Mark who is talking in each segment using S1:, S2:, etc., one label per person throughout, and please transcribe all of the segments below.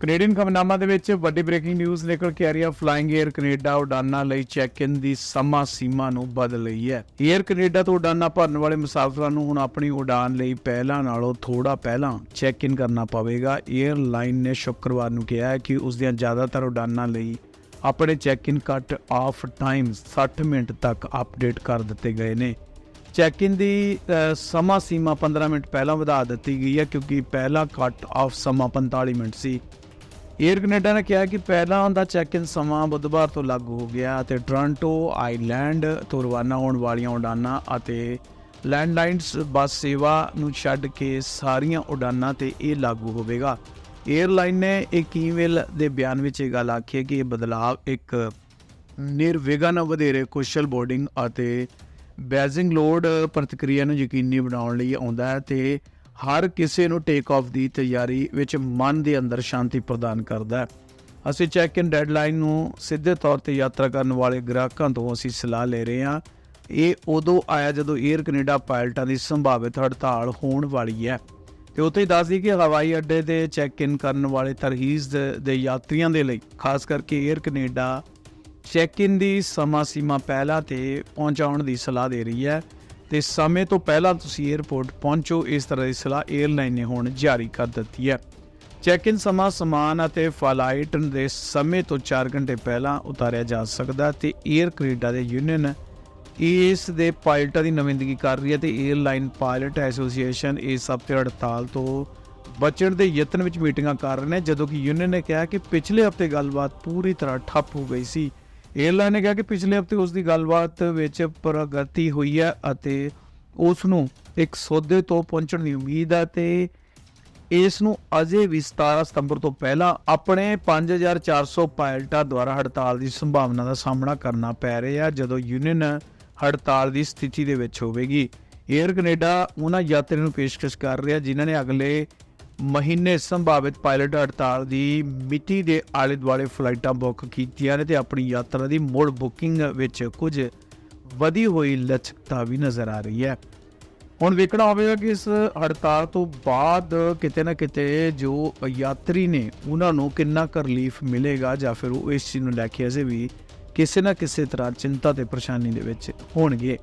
S1: Canadian ਖਬਰਨਾਮਾ ਦੇ ਵਿੱਚ ਵੱਡੀ ਬ੍ਰੇਕਿੰਗ ਨਿਊਜ਼ ਨਿਕਲ ਕੇ ਆ ਰਹੀ ਹੈ ਫਲਾਈਂਗ 에ਅਰ ਕੈਨੇਡਾ ਉਡਾਨਾਂ ਲਈ ਚੈੱਕ-ਇਨ ਦੀ ਸਮਾਂ ਸੀਮਾ ਨੂੰ ਬਦਲ ਲਈ ਹੈ। 에ਅਰ ਕੈਨੇਡਾ ਤੋਂ ਉਡਾਨਾਂ ਭਰਨ ਵਾਲੇ ਮੁਸਾਫਰਾਂ ਨੂੰ ਹੁਣ ਆਪਣੀ ਉਡਾਨ ਲਈ ਪਹਿਲਾਂ ਨਾਲੋਂ ਥੋੜਾ ਪਹਿਲਾਂ ਚੈੱਕ-ਇਨ ਕਰਨਾ ਪਵੇਗਾ। 에ਅਰਲਾਈਨ ਨੇ ਸ਼ੁੱਕਰਵਾਰ ਨੂੰ ਕਿਹਾ ਹੈ ਕਿ ਉਸ ਦੀਆਂ ਜ਼ਿਆਦਾਤਰ ਉਡਾਨਾਂ ਲਈ ਆਪਣੇ check in cut off time 60 minute ਤੱਕ ਅਪਡੇਟ ਕਰ ਦਿੱਤੇ ਗਏ ਨੇ। ਚੈੱਕ-ਇਨ ਦੀ ਸਮਾਂ ਸੀਮਾ 15 ਮਿੰਟ ਪਹਿਲਾਂ ਵਧਾ ਦਿੱਤੀ ਗਈ ਹੈ ਕਿਉਂਕਿ ਪਹਿਲਾ ਕੱਟ ਆਫ ਸਮਾਂ 45 ਮਿੰਟ ਸੀ। ਏਅਰ ਕੈਨੇਡਾ ਨੇ ਕਿਹਾ ਕਿ ਪਹਿਲਾਂ ਦਾ ਚੈੱਕ-ਇਨ ਸਮਾਂ ਬੁੱਧਵਾਰ ਤੋਂ ਲਾਗੂ ਹੋ ਗਿਆ ਅਤੇ ਟੋਰਾਂਟੋ ਆਈਲੈਂਡ ਤੋਂ ਰਵਾਨਾ ਹੋਣ ਵਾਲੀਆਂ ਉਡਾਨਾਂ ਅਤੇ ਲੈਂਡਲਾਈਨਸ ਬੱਸ ਸੇਵਾ ਨੂੰ ਛੱਡ ਕੇ ਸਾਰੀਆਂ ਉਡਾਨਾਂ ਤੇ ਇਹ ਲਾਗੂ ਹੋਵੇਗਾ। ਏਅਰਲਾਈਨ ਨੇ ਇੱਕ ਈਮੇਲ ਦੇ ਬਿਆਨ ਵਿੱਚ ਇਹ ਗੱਲ ਆਖੀ ਹੈ ਕਿ ਇਹ ਬਦਲਾਅ ਇੱਕ ਨਿਰਵਿਘਨ, ਵਧੇਰੇ ਕੁਸ਼ਲ ਬੋਰਡਿੰਗ ਅਤੇ ਬੈਜ਼ਿੰਗ ਲੋਡ ਪ੍ਰਤੀਕਿਰਿਆ ਨੂੰ ਯਕੀਨੀ ਬਣਾਉਣ ਲਈ ਆਉਂਦਾ ਹੈ ਤੇ ਹਰ ਕਿਸੇ ਨੂੰ ਟੇਕ ਆਫ ਦੀ ਤਿਆਰੀ ਵਿੱਚ ਮਨ ਦੇ ਅੰਦਰ ਸ਼ਾਂਤੀ ਪ੍ਰਦਾਨ ਕਰਦਾ ਹੈ। ਅਸੀਂ ਚੈੱਕ ਇਨ ਡੈਡਲਾਈਨ ਨੂੰ ਸਿੱਧੇ ਤੌਰ ਤੇ ਯਾਤਰਾ ਕਰਨ ਵਾਲੇ ਗ੍ਰਾਹਕਾਂ ਤੋਂ ਅਸੀਂ ਸਲਾਹ ਲੈ ਰਹੇ ਹਾਂ। ਇਹ ਉਦੋਂ ਆਇਆ ਜਦੋਂ 에ਅਰ ਕੈਨੇਡਾ ਪਾਇਲਟਾਂ ਦੀ ਸੰਭਾਵਿਤ ਹੜਤਾਲ ਹੋਣ ਵਾਲੀ ਹੈ। ਤੇ ਉੱਥੇ ਹੀ ਦੱਸਦੀ ਕਿ ਹਵਾਈ ਅੱਡੇ ਤੇ ਚੈੱਕ ਇਨ ਕਰਨ ਵਾਲੇ ਤਰਹੀਜ਼ ਦੇ- ਦੇ ਯਾਤਰੀਆਂ ਦੇ ਲਈ, ਖਾਸ ਕਰਕੇ 에ਅਰ ਕੈਨੇਡਾ ਚੈੱਕ ਇਨ ਦੀ ਸਮਾਂ ਸੀਮਾ ਪਹਿਲਾਂ ਤੇ ਪਹੁੰਚਾਉਣ ਦੀ ਸਲਾਹ ਦੇ ਰਹੀ ਹੈ। ਤੇ ਸਮੇਂ ਤੋਂ ਪਹਿਲਾਂ ਤੁਸੀਂ 에어ਪੋਰਟ ਪਹੁੰਚੋ, ਇਸ ਤਰ੍ਹਾਂ ਦੀ ਸਲਾਹ 에ਅਰਲਾਈਨ ਨੇ ਹੁਣ ਜਾਰੀ ਕਰ ਦਿੱਤੀ ਹੈ। ਚੈੱਕ-ਇਨ ਸਮਾਂ ਸਮਾਨ ਅਤੇ ਫਲਾਈਟ ਦੇ ਸਮੇਂ ਤੋਂ 4 ਘੰਟੇ ਪਹਿਲਾਂ ਉਤਾਰਿਆ ਜਾ ਸਕਦਾ ਤੇ 에ਅਰ ਕੈਨੇਡਾ ਦੇ ਯੂਨੀਅਨ ਇਸ ਦੇ ਪਾਇਲਟਾਂ ਦੀ ਨਵੀਂਦਗੀ ਕਰ ਰਹੀ ਹੈ ਤੇ 에ਅਰਲਾਈਨ ਪਾਇਲਟ ਐਸੋਸੀਏਸ਼ਨ ਇਸ ਹਫ਼ਤੇ ਹੜਤਾਲ ਤੋਂ ਬਚਣ ਦੇ ਯਤਨ ਵਿੱਚ ਮੀਟਿੰਗਾਂ ਕਰ ਰਹੇ ਨੇ, ਜਦੋਂ ਕਿ ਯੂਨੀਅਨ ਨੇ ਕਿਹਾ ਕਿ ਪਿਛਲੇ ਹਫ਼ਤੇ ਗੱਲਬਾਤ ਪੂਰੀ ਤਰ੍ਹਾਂ ਠੱਪ ਹੋ ਗਈ ਸੀ। ਏਅਰਲਾਈਨ ਨੇ ਕਿਹਾ ਕਿ ਪਿਛਲੇ ਹਫ਼ਤੇ ਉਸ ਦੀ ਗੱਲਬਾਤ ਵਿੱਚ ਪ੍ਰਗਤੀ ਹੋਈ ਹੈ ਅਤੇ ਉਸ ਨੂੰ ਇੱਕ ਸੌਦੇ ਤੋਂ ਪਹੁੰਚਣ ਦੀ ਉਮੀਦ ਹੈ ਤੇ ਇਸ ਨੂੰ ਅਜੇ ਵੀ 17 ਸਤੰਬਰ ਤੋਂ ਪਹਿਲਾਂ ਆਪਣੇ 5400 ਪਾਇਲਟਾਂ ਦੁਆਰਾ ਹੜਤਾਲ ਦੀ ਸੰਭਾਵਨਾ ਦਾ ਸਾਹਮਣਾ ਕਰਨਾ ਪੈ ਰਿਹਾ ਹੈ, ਜਦੋਂ ਯੂਨੀਅਨ ਹੜਤਾਲ ਦੀ ਸਥਿਤੀ ਦੇ ਵਿੱਚ ਹੋਵੇਗੀ। 에ਅਰ ਕੈਨੇਡਾ ਉਹਨਾਂ ਯਾਤਰੀਆਂ ਨੂੰ ਪੇਸ਼ਕਸ਼ ਕਰ ਰਿਹਾ, ਜਿਨ੍ਹਾਂ ਨੇ ਅਗਲੇ ਮਹੀਨੇ ਸੰਭਾਵਿਤ ਪਾਇਲਟ ਹੜਤਾਲ ਦੀ ਮਿਤੀ ਦੇ ਆਲੇ ਦੁਆਲੇ ਫਲਾਈਟਾਂ ਬੁੱਕ ਕੀਤੀਆਂ ਨੇ ਤੇ ਆਪਣੀ ਯਾਤਰਾ ਦੀ ਮੁੜ ਬੁਕਿੰਗ ਵਿੱਚ ਕੁਝ ਵਧੀ ਹੋਈ ਲਚਕਤਾ ਵੀ ਨਜ਼ਰ ਆ ਰਹੀ ਹੈ। ਹੁਣ ਵੇਖਣਾ ਹੋਵੇਗਾ ਕਿ ਇਸ ਹੜਤਾਲ ਤੋਂ ਬਾਅਦ ਕਿਤੇ ਨਾ ਕਿਤੇ ਜੋ ਯਾਤਰੀ ਨੇ ਉਹਨਾਂ ਨੂੰ ਕਿੰਨਾ ਕੁ ਰਿਲੀਫ ਮਿਲੇਗਾ ਜਾਂ ਫਿਰ ਉਹ ਇਸ ਚੀਜ਼ ਨੂੰ ਲੈ ਕੇ ਅਜੇ ਵੀ ਕਿਸੇ ਨਾ ਕਿਸੇ ਤਰ੍ਹਾਂ ਚਿੰਤਾ ਤੇ ਪਰੇਸ਼ਾਨੀ ਦੇ ਵਿੱਚ ਹੋਣਗੇ।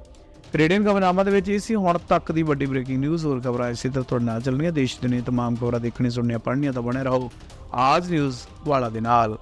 S1: ਰੇਡੀਅਨ ਖਬਰਨਾਮਾ ਦੇ ਵਿੱਚ ਇਹ ਸੀ, ਹੁਣ ਤੱਕ ਦੀ ਵੱਡੀ ਬ੍ਰੇਕਿੰਗ ਨਿਊਜ਼ ਹੋਰ ਖਬਰਾਂ ਇਸੇ ਤਰ੍ਹਾਂ ਤੁਹਾਡੇ ਨਾਲ ਚੱਲਣੀਆਂ, ਦੇਸ਼ ਦੁਨੀਆ ਤਮਾਮ ਖਬਰਾਂ ਦੇਖਣੀ ਸੁਣਨੀਆਂ, ਪੜ੍ਹਨੀਆਂ ਤਾਂ ਬਣੇ ਰਹੋ। ਆਜ ਨਿਊਜ਼ ਵਾਲਾ ਦੇ ਨਾਲ।